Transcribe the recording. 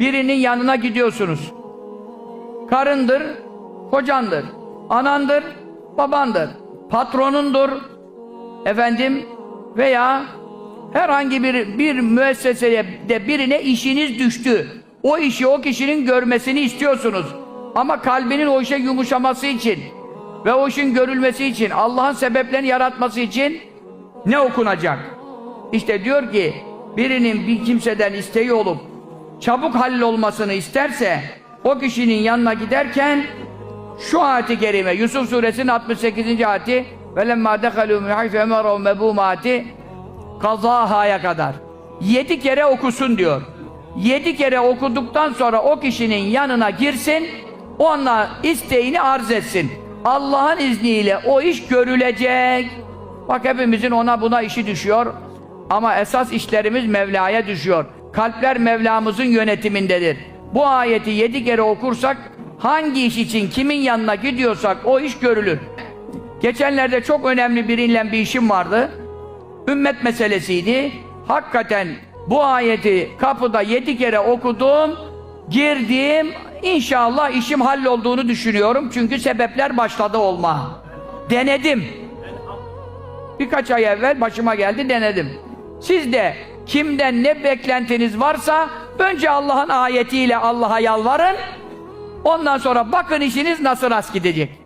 birinin yanına gidiyorsunuz. Karındır, kocandır, anandır, babandır, patronundur, efendim veya herhangi bir bir müesseseye de birine işiniz düştü. O işi o kişinin görmesini istiyorsunuz. Ama kalbinin o işe yumuşaması için ve o işin görülmesi için, Allah'ın sebeplerini yaratması için ne okunacak? İşte diyor ki birinin bir kimseden isteği olup çabuk hallolmasını isterse o kişinin yanına giderken şu ayeti kerime Yusuf suresinin 68. ayeti velemma dehalû min hayfe emerû mebûmâti kazahaya kadar yedi kere okusun diyor. Yedi kere okuduktan sonra o kişinin yanına girsin, onunla isteğini arz etsin. Allah'ın izniyle o iş görülecek. Bak hepimizin ona buna işi düşüyor. Ama esas işlerimiz Mevla'ya düşüyor. Kalpler Mevlamızın yönetimindedir. Bu ayeti yedi kere okursak hangi iş için kimin yanına gidiyorsak o iş görülür. Geçenlerde çok önemli biriyle bir işim vardı. Ümmet meselesiydi. Hakikaten bu ayeti kapıda yedi kere okudum, girdim. İnşallah işim hallolduğunu düşünüyorum. Çünkü sebepler başladı olma. Denedim. Birkaç ay evvel başıma geldi denedim. Siz de kimden ne beklentiniz varsa önce Allah'ın ayetiyle Allah'a yalvarın. Ondan sonra bakın işiniz nasıl rast gidecek.